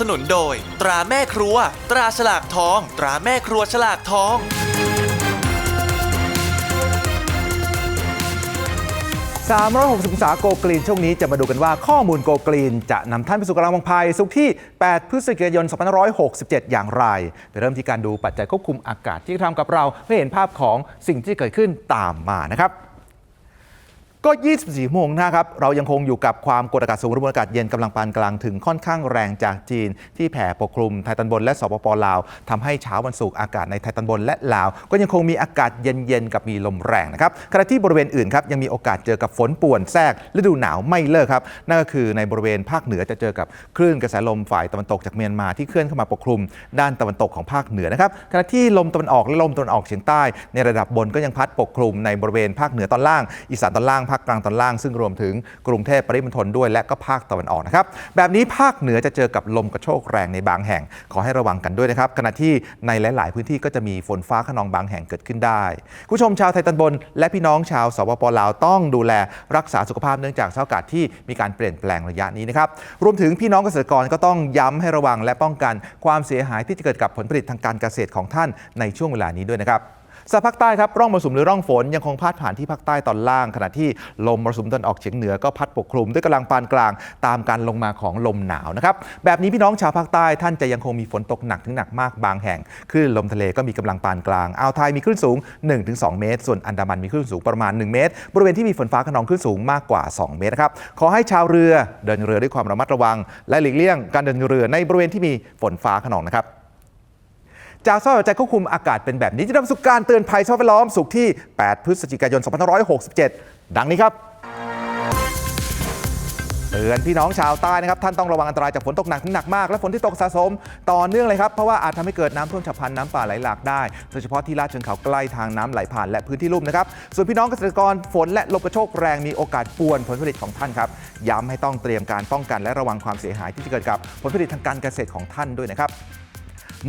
สนุนโดย ตราแม่ครัว ตราฉลากทอง ตราแม่ครัวฉลากทอง 360องศาโกกรีนช่วงนี้จะมาดูกันว่าข้อมูลโกกรีน จะนำท่านไปสู่กำลังวังภัยสุขที่ 8 พฤศจิกายน 2567 อย่างไรไปเริ่มที่การดูปัจจัยควบคุมอากาศที่ทำกับเราเพื่อเห็นภาพของสิ่งที่เกิดขึ้นตามมานะครับ ก็ 24 ชั่วโมงนะครับ เรายังคงอยู่กับความกดอากาศสูงหรือมวลอากาศเย็นกำลังปานกลางถึงค่อนข้างแรงจากจีน ที่แผ่ปกคลุมไทยตอนบนและสปปลาวทำให้เช้าวันศุกร์อากาศในไทยตอนบนและลาว ก็ยังคงมีอากาศเย็นๆกับมีลมแรงนะครับขณะที่บริเวณอื่นครับยังมีโอกาสเจอกับฝนป่วนแทรกฤดูหนาวไม่เลิกครับนั่นก็คือในบริเวณภาคเหนือจะเจอกับคลื่นกระแสลมฝ่ายตะวันตกจากเมียนมาที่เคลื่อนเข้ามาปกคลุม ด้านตะวันตกของภาคเหนือนะครับขณะที่ลมตะวันออกและลมตะวันออกเฉียงใต้ ในระดับบนก็ยังพัดปกคลุมในบริเวณภาคเหนือตอนล่างอีสานตอนล่างภาคกลางตอนล่าง ซึ่งรวมถึงกรุงเทพปริมณฑลด้วยและก็ภาคตะวันออกนะครับแบบนี้ภาคเหนือจะเจอกับลมกระโชกแรงในบางแห่ง ขอให้ระวังกันด้วยนะครับขณะที่ในหลาย ๆ พื้นที่ก็จะมีฝนฟ้าขนองบางแห่งเกิดขึ้นได้คุณผู้ชมชาวไทยตอนบน และพี่น้องชาวสปปลาวต้องดูแลรักษาสุขภาพเนื่องจากสภาพอากาศที่มีการเปลี่ยนแปลงระยะนี้นะครับรวมถึงพี่น้องเกษตรกรก็ต้องย้ำให้ระวังและป้องกันความเสียหายที่จะเกิดกับผลผลิตทางการเกษตรของท่านในช่วงเวลานี้ด้วยนะครับ สภาคใต้ครับร่องมรสุมหรือร่องฝนยังคงพาดผ่านที่ภาคใต้ตอนล่าง ขณะที่ลมมรสุมตะวันออกเฉียงเหนือก็พัดปกคลุมด้วยกำลังปานกลาง ตามการลงมาของลมหนาวนะครับแบบนี้พี่น้องชาวภาคใต้ท่านจะยังคงมีฝนตกหนักถึงหนักมากบางแห่งคลื่นลมทะเลก็มีกำลังปานกลางอ่าวไทยมีคลื่นสูง 1-2 เมตร ส่วนอันดามันมีคลื่นสูงประมาณ 1 เมตร บริเวณที่มีฝนฟ้าขนองคลื่นสูงมากกว่า 2 เมตรนะครับขอให้ชาวเรือเดินเรือด้วยความระมัดระวัง และหลีกเลี่ยงการเดินเรือในบริเวณที่มีฝนฟ้าขนองนะครับ จากสภาพปัจจัยควบคุมอากาศเป็นแบบนี้จะนำสู่การเตือนภัยสภาพแวดล้อมสุขที่ 8 พฤศจิกายน 2567 ดังนี้ครับเตือนพี่น้องชาวใต้นะครับท่านต้องระวังอันตรายจากฝนตกหนักถึงหนักมากและฝนที่ตกสะสมต่อเนื่องเลยครับเพราะว่าอาจทำให้เกิดน้ำท่วมฉับพลันน้ำป่าไหลหลากได้โดยเฉพาะที่ลาดเชิงเขาใกล้ทางน้ำไหลผ่านและพื้นที่ลุ่มนะครับส่วนพี่น้องเกษตรกรฝนและลมกระโชกแรงมีโอกาสป่วนผลผลิตของท่านครับย้ำให้ต้องเตรียมการป้องกันและระวังความเสียหายที่จะเกิดกับผลผลิตทางการเกษตรของท่านด้วยนะครับ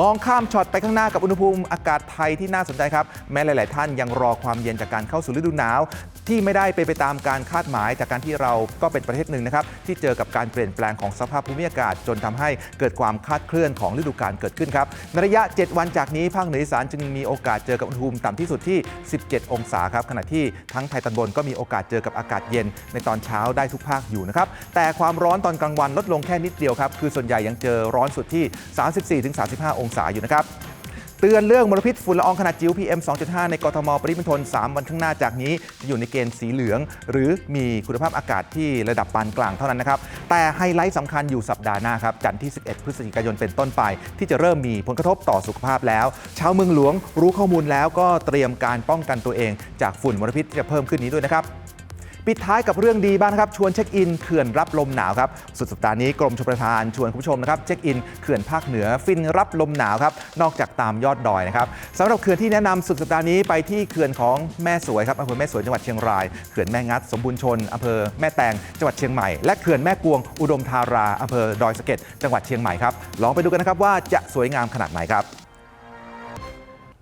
มองข้ามช็อตไปข้างหน้ากับอุณหภูมิอากาศไทยที่น่าสนใจครับ แม้หลาย ๆ ท่านยังรอความเย็นจากการเข้าสู่ฤดูหนาว ที่ไม่ได้ไปไปตามการคาดหมายจากการที่เราก็เป็นประเทศหนึ่งนะครับที่เจอกับการเปลี่ยนแปลงของสภาพภูมิอากาศ จนทำให้เกิดความคาดเคลื่อนของฤดูกาลเกิดขึ้นครับในระยะ 7 วันจากนี้ภาคเหนืออีสานจึงมีโอกาสเจอกับอุณหภูมิต่ำที่สุดที่ 17 องศาครับขณะที่ทั้งไทยตอนบนก็มีโอกาสเจอกับอากาศเย็น ในตอนเช้าได้ทุกภาคอยู่นะครับแต่ความร้อนตอนกลางวันลดลงแค่นิดเดียวครับคือส่วนใหญ่ยังเจอร้อนสุดที่ 34-35 องศาอยู่นะครับ เตือนเรื่องมลพิษฝุ่นละอองขนาดจิ๋ว PM 2.5 ในกทมปริมณฑล3 วันข้างหน้าจากนี้ จะอยู่ในเกณฑ์สีเหลือง หรือมีคุณภาพอากาศที่ระดับปานกลางเท่านั้นนะครับ แต่ไฮไลท์สำคัญอยู่สัปดาห์หน้าครับ จันทร์ที่ 11 พฤศจิกายนเป็นต้นไป ที่จะเริ่มมีผลกระทบต่อสุขภาพแล้ว ชาวเมืองหลวงรู้ข้อมูลแล้วก็เตรียมการป้องกันตัวเอง จากฝุ่นมลพิษที่จะเพิ่มขึ้นนี้ด้วยนะครับ ปิดท้ายกับเรื่องดีบ้างนะครับ ชวนเช็คอินเขื่อนรับลมหนาวครับ สุดสัปดาห์นี้กรมชลประทานชวนคุณผู้ชมนะครับเช็คอินเขื่อนภาคเหนือฟินรับลมหนาวครับ นอกจากตามยอดดอยนะครับสำหรับเขื่อนที่แนะนำสุดสัปดาห์นี้ไปที่เขื่อนของแม่สวยครับอำเภอแม่สวยจังหวัดเชียงราย เขื่อนแม่งัดสมบูรณ์ชนอำเภอแม่แตงจังหวัดเชียงใหม่ และเขื่อนแม่กวงอุดมธาราอำเภอดอยสะเก็ดจังหวัดเชียงใหม่ครับ ลองไปดูกันนะครับว่าจะสวยงามขนาดไหนครับ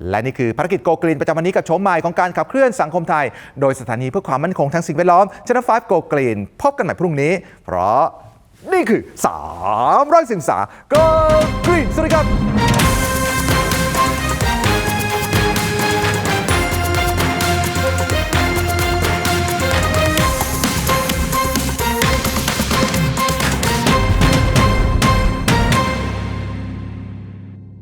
และนี่คือภารกิจโกกรีนประจำวันนี้กับโฉมใหม่ของการขับเคลื่อนสังคมไทย โดยสถานีเพื่อความมั่นคงทางสิ่งแวดล้อมชนะฟ้าโกกรีนพบกันใหม่พรุ่งนี้ เพราะนี่คือ3ร้อยสิบสาโกกรีนสวัสดีครับ